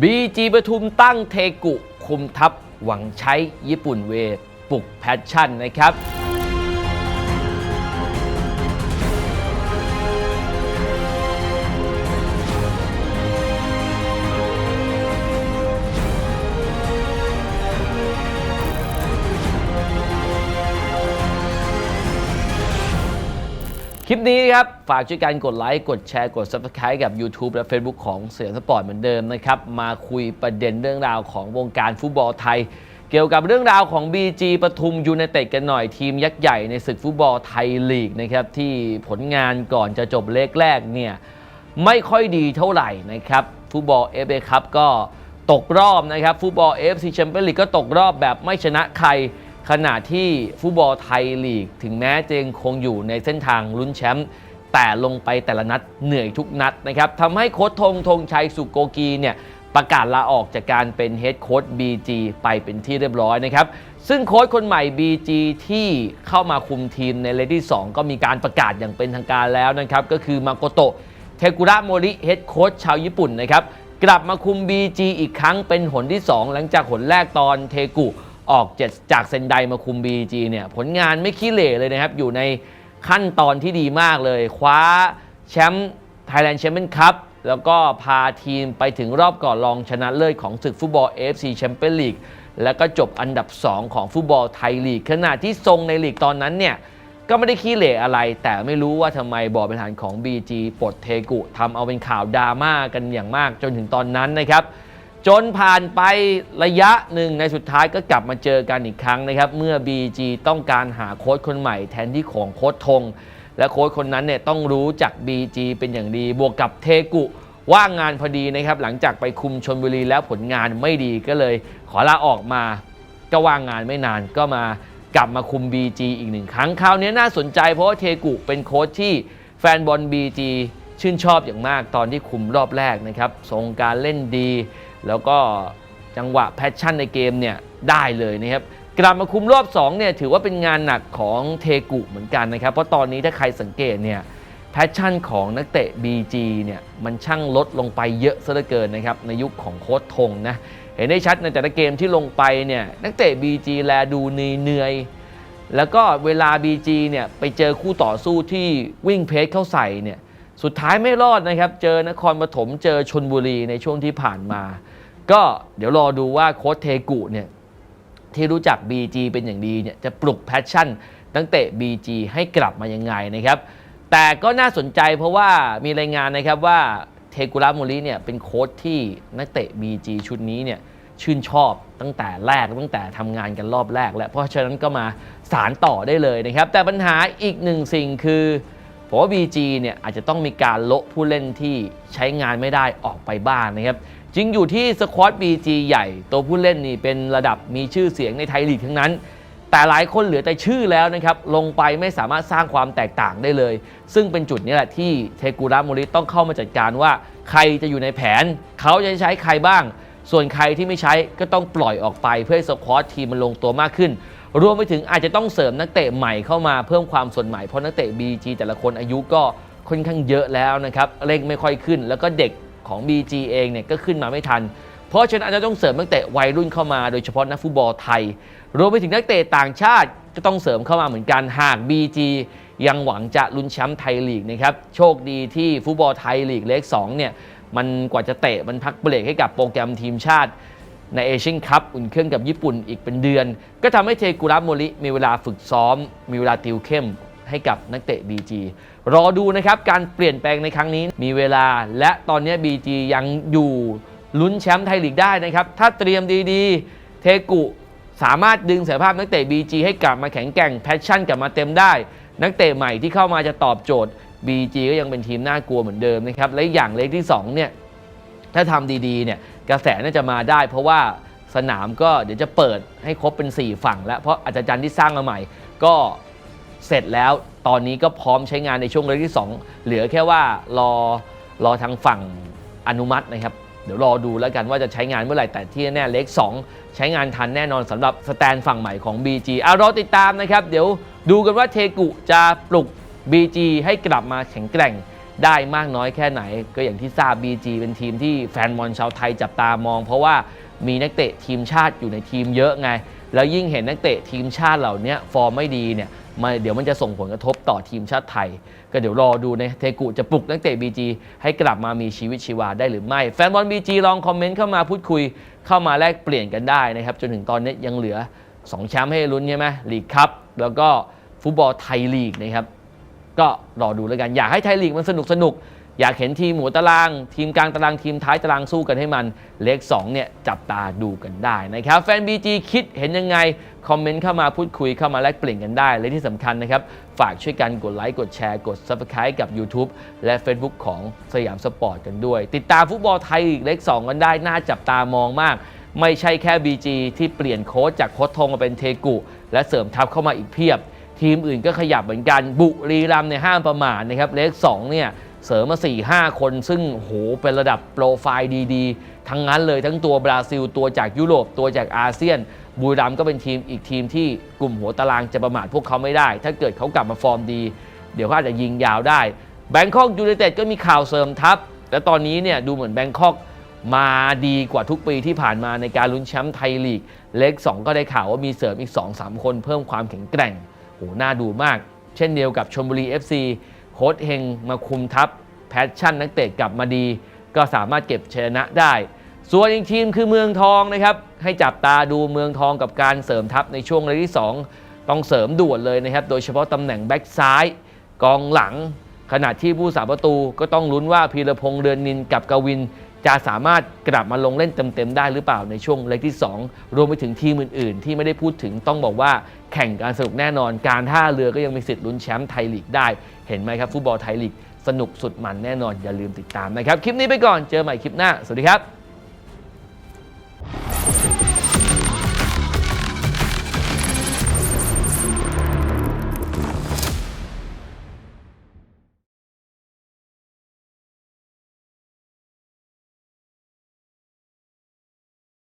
บีจีปทุมตั้งเทกุ คุมทัพหวังใช้ญี่ปุ่นเวปลุกแพชชั่นนะครับ คลิปนี้นะครับ ฝากช่วยกันกดไลค์กดแชร์กด Subscribe กับ YouTube และ Facebook ของเสือสปอร์ตเหมือนเดิมนะครับ มาคุยประเด็นเรื่องราวของวงการฟุตบอลไทย เกี่ยวกับเรื่องราวของ BG ปทุมยูไนเต็ดกันหน่อยทีมยักษ์ใหญ่ในศึกฟุตบอลไทยลีกนะครับที่ผลงานก่อนจะจบเลกแรกเนี่ยไม่ค่อยดีเท่าไหร่นะครับฟุตบอลเอฟเอคัพก็ตกรอบนะครับฟุตบอลเอฟซีแชมเปี้ยนลีกก็ตกรอบแบบไม่ชนะใคร ขณะที่ฟุตบอลไทยลีก ถึงแม้จะยังคงอยู่ในเส้นทางลุ้นแชมป์แต่ลงไปแต่ละนัดเหนื่อยทุกนัดนะครับทำให้โค้ชธงธงชัยสุโกกีเนี่ยประกาศลาออกจากการเป็นเฮดโค้ช BG ไปเป็นที่เรียบร้อยนะครับ ซึ่งโค้ชคนใหม่ BG ที่เข้ามาคุมทีมในเลดี้2ก็มีการประกาศอย่างเป็นทางการแล้วนะครับ ก็คือมาโกโตะเทกุระโมริเฮดโค้ชชาวญี่ปุ่นนะครับ กลับมาคุม BG อีกครั้งเป็นหนที่ 2 หลังจากหนแรกตอนเทกุ ออกจากจากเซนไดมาคุม BG เนี่ยผลงานไม่ขี้เหร่เลยนะครับ อยู่ในขั้นตอนที่ดีมากเลย คว้าแชมป์ Thailand Champions Cup แล้วก็พาทีมไปถึงรอบก่อนรองชนะเลิศของศึกฟุตบอล AFC Champions League แล้วก็จบอันดับ 2 ของฟุตบอลไทยลีกขณะที่ทรงในลีกตอนนั้นเนี่ยก็ไม่ได้ขี้เหร่อะไร แต่ไม่รู้ว่าทำไมบอร์ดบริหารของ BG ปลดเทกุทำเอาเป็นข่าวดราม่ากันอย่างมากจนถึงตอนนั้นนะครับ จนผ่านไประยะหนึ่งในสุดท้ายก็กลับมาเจอกันอีกครั้งนะครับ เมื่อ BG ต้องการหาโค้ชคนใหม่แทนที่ของโค้ชธงและโค้ชคนนั้นเนี่ยต้องรู้จัก BG เป็นอย่างดี บวกกับเทกุว่างงานพอดีนะครับ หลังจากไปคุมชนบุรีแล้วผลงานไม่ดีก็เลย ขอลาออกมาก็ว่างงานไม่นานก็มากลับมาคุม BG อีกหนึ่งครั้งคราวนี้น่าสนใจเพราะว่าเทกุเป็นโค้ชที่แฟนบอล BG ชื่นชอบอย่างมากตอนที่คุมรอบแรกนะครับทรงการเล่นดี แล้วก็จังหวะแพชชั่นในเกมเนี่ยได้เลยนะครับกลับมาคุมรอบ2เนี่ยถือว่าเป็นงานหนักของเทกุเหมือนกันนะครับ เพราะตอนนี้ถ้าใครสังเกตเนี่ยแพชชั่นของนักเตะ BG เนี่ยมันช่างลดลงไปเยอะซะเหลือเกินนะครับในยุคของโค้ชทงนะเห็นได้ชัดในแต่ละเกมที่ลงไปเนี่ยนักเตะ BG แลดูเหนื่อยแล้วก็เวลา BG เนี่ยไปเจอคู่ต่อสู้ที่วิ่งเพจเข้าใส่เนี่ย สุดท้ายไม่รอดนะครับ เจอนครปฐมเจอชนบุรีในช่วงที่ผ่านมา ก็เดี๋ยวรอดูว่าโค้ชเทกุเนี่ยที่รู้จัก BG เป็นอย่างดีเนี่ยจะปลุกแพชชั่นตั้งเตะ BG ให้กลับมายังไงนะครับ แต่ก็น่าสนใจเพราะว่ามีรายงานนะครับว่าเทกุระโมริเนี่ยเป็นโค้ชที่นักเตะ BG ชุดนี้เนี่ยชื่นชอบตั้งแต่แรกตั้งแต่ทำงานกันรอบแรก แล้วเพราะฉะนั้นก็มาสารต่อได้เลยนะครับ แต่ปัญหาอีกหนึ่งสิ่งคือ ผมว่า BG เนี่ยอาจจะต้องมีการโละผู้เล่นที่ใช้งานไม่ได้ออกไปบ้างนะครับจริงอยู่ที่สควอต BG ใหญ่ ตัวผู้เล่นนี่เป็นระดับมีชื่อเสียงในไทยลีกทั้งนั้น แต่หลายคนเหลือแต่ชื่อแล้วนะครับ ลงไปไม่สามารถสร้างความแตกต่างได้เลย ซึ่งเป็นจุดนี้แหละที่เทกุระโมริต้องเข้ามาจัดการว่า ใครจะอยู่ในแผน เขาจะใช้ใครบ้าง ส่วนใครที่ไม่ใช้ก็ต้องปล่อยออกไปเพื่อให้สควอตทีมมันลงตัวมากขึ้น รวมไปถึงอาจจะต้องเสริมนักเตะใหม่เข้ามาเพิ่มความสดใหม่เพราะนักเตะ BG แต่ละคนอายุก็ค่อนข้างเยอะแล้วนะครับเร่งไม่ค่อยขึ้น แล้วก็เด็กของ BG เองเนี่ยก็ขึ้นมาไม่ทัน เพราะฉะนั้นอาจจะต้องเสริมนักเตะวัยรุ่นเข้ามาโดยเฉพาะนักฟุตบอลไทย รวมไปถึงนักเตะต่างชาติก็ต้องเสริมเข้ามาเหมือนกันหาก BG ยังหวังจะลุ้นแชมป์ไทยลีกนะครับโชคดีที่ฟุตบอลไทยลีกเลข2เนี่ยมันกว่าจะเตะมันพักเบรกให้กับโปรแกรมทีมชาติ ในเอเชียนคัพอุ่นเครื่องกับญี่ปุ่นอีกเป็นเดือน ก็ทำให้เทกุระโมริมีเวลาฝึกซ้อม มีเวลาติวเข้มให้กับนักเตะ BG รอดูนะครับ การเปลี่ยนแปลงในครั้งนี้มีเวลาและตอนนี้ BG ยังอยู่ลุ้นแชมป์ไทยลีกได้นะครับ ถ้าเตรียมดีๆ เทกุสามารถดึงศักยภาพนักเตะ BG ให้กลับมาแข็งแกร่งแพชชั่นกลับมาเต็มได้ นักเตะใหม่ที่เข้ามาจะตอบโจทย์ BG ก็ยังเป็นทีมน่ากลัวเหมือนเดิมนะครับ และอย่างเล็กที่สองเนี่ยถ้าทำดีๆเนี่ย กระแสน่าจะมาได้ เพราะว่าสนามก็เดี๋ยวจะเปิดให้ครบเป็น 4 ฝั่งแล้ว เพราะอาจารย์ที่สร้างมาใหม่ ก็เสร็จแล้วตอนนี้ก็พร้อมใช้งานในช่วงเลขที่ 2 เหลือแค่ว่ารอรอทางฝั่งอนุมัตินะครับ เดี๋ยวรอดูแล้วกันว่าจะใช้งานเมื่อไหร่ แต่ที่แน่เลข2ใช้งานทันแน่นอนสำหรับสแตนฝั่งใหม่ของ BG เอารอติดตามนะครับ เดี๋ยวดูกันว่าเทกุจะปลุก BG ให้กลับมาแข็งแกร่ง ได้มากน้อยแค่ไหน ก็อย่างที่ทราบ BG เป็นทีมที่แฟนบอลชาวไทยจับตามอง เพราะว่ามีนักเตะทีมชาติอยู่ในทีมเยอะไง แล้วยิ่งเห็นนักเตะทีมชาติเหล่านี้ฟอร์มไม่ดีเนี่ยมันเดี๋ยวมันจะส่งผลกระทบต่อทีมชาติไทย ก็เดี๋ยวรอดูในเทกุจะปลุกนักเตะ BG ให้กลับมามีชีวิตชีวาได้หรือไม่ แฟนบอล BG ลองคอมเมนต์เข้ามาพูดคุยเข้ามาแลกเปลี่ยนกันได้นะครับจนถึงตอนนี้ยังเหลือ2แชมป์ให้ลุ้นใช่ไหมลีกคัพแล้วก็ฟุตบอลไทยลีกนะครับ ก็รอดูแล้วกัน อยากให้ไทยลีกมันสนุกสนุกอยากเห็นทีมหัวตาราง ทีมกลางตารางทีมท้ายตารางสู้กันให้มันเลข2เนี่ยจับตาดูกันได้นะครับ แฟน BG คิดเห็นยังไง คอมเมนต์เข้ามาพูดคุยเข้ามาแลกเปลี่ยนกันได้ และที่สำคัญนะครับ ฝากช่วยกันกดไลค์กดแชร์กด Subscribe กับ YouTube และ Facebook ของสยามสปอร์ตกันด้วย ติดตามฟุตบอลไทยลีกเลข2กันได้ น่าจับตามองมาก ไม่ใช่แค่ BG ที่เปลี่ยนโค้ชจากโค้ชทงมาเป็นเทกุ และเสริมทัพเข้ามาอีกเพียบ ทีมอื่นก็ขยับเหมือนกันบุรีรัมย์เนี่ยห้ามประมาทนะครับเลข2เนี่ยเสริมมา 4 5 คน ซึ่งโหเป็นระดับโปรไฟล์ดีๆ ทั้งนั้นเลยทั้งตัวบราซิล ตัวจากยุโรป ตัวจากอาเซียน บุรีรัมย์ก็เป็นทีมอีกทีมที่กลุ่มหัวตารางจะประมาทพวกเขาไม่ได้ ถ้าเกิดเขากลับมาฟอร์มดี เดี๋ยวเขาอาจจะยิงยาวได้แบงคอกยูไนเต็ดก็มีข่าวเสริมทัพ และตอนนี้เนี่ยดูเหมือนแบงคอกมาดีกว่าทุกปีที่ผ่านมาในการลุ้นแชมป์ไทยลีก เล็ก 2 ก็ได้ข่าวว่ามีเสริมอีก 2-3 คนเพิ่มความแข็งแกร่ง โหน่าดูมาก เช่นเดียวกับชลบุรี FC โค้ชเฮงมาคุมทัพแพชชั่นนักเตะกลับมาดี ก็สามารถเก็บชนะได้ ส่วนอีกทีมคือเมืองทองนะครับ ให้จับตาดูเมืองทองกับการเสริมทัพในช่วงระยะที่ 2 ต้องเสริมด่วนเลยนะครับ โดยเฉพาะตำแหน่งแบ็กซ้าย กองหลัง ขณะที่ผู้สาประตูก็ต้องลุ้นว่าพีรพงษ์เดือนนินกับกวิน จะสามารถกลับมาลงเล่นเต็มๆได้หรือเปล่าในช่วงเล็กที่ 2 รวมไปถึงทีมอื่นๆ ที่ไม่ได้พูดถึงต้องบอกว่าแข่งการสนุกแน่นอน การท่าเรือก็ยังมีสิทธิ์ลุ้นแชมป์ไทยลีกได้ เห็นไหมครับฟุตบอลไทยลีกสนุกสุดมันแน่นอนอย่าลืมติดตามนะครับ คลิปนี้ไปก่อนเจอใหม่คลิปหน้า สวัสดีครับ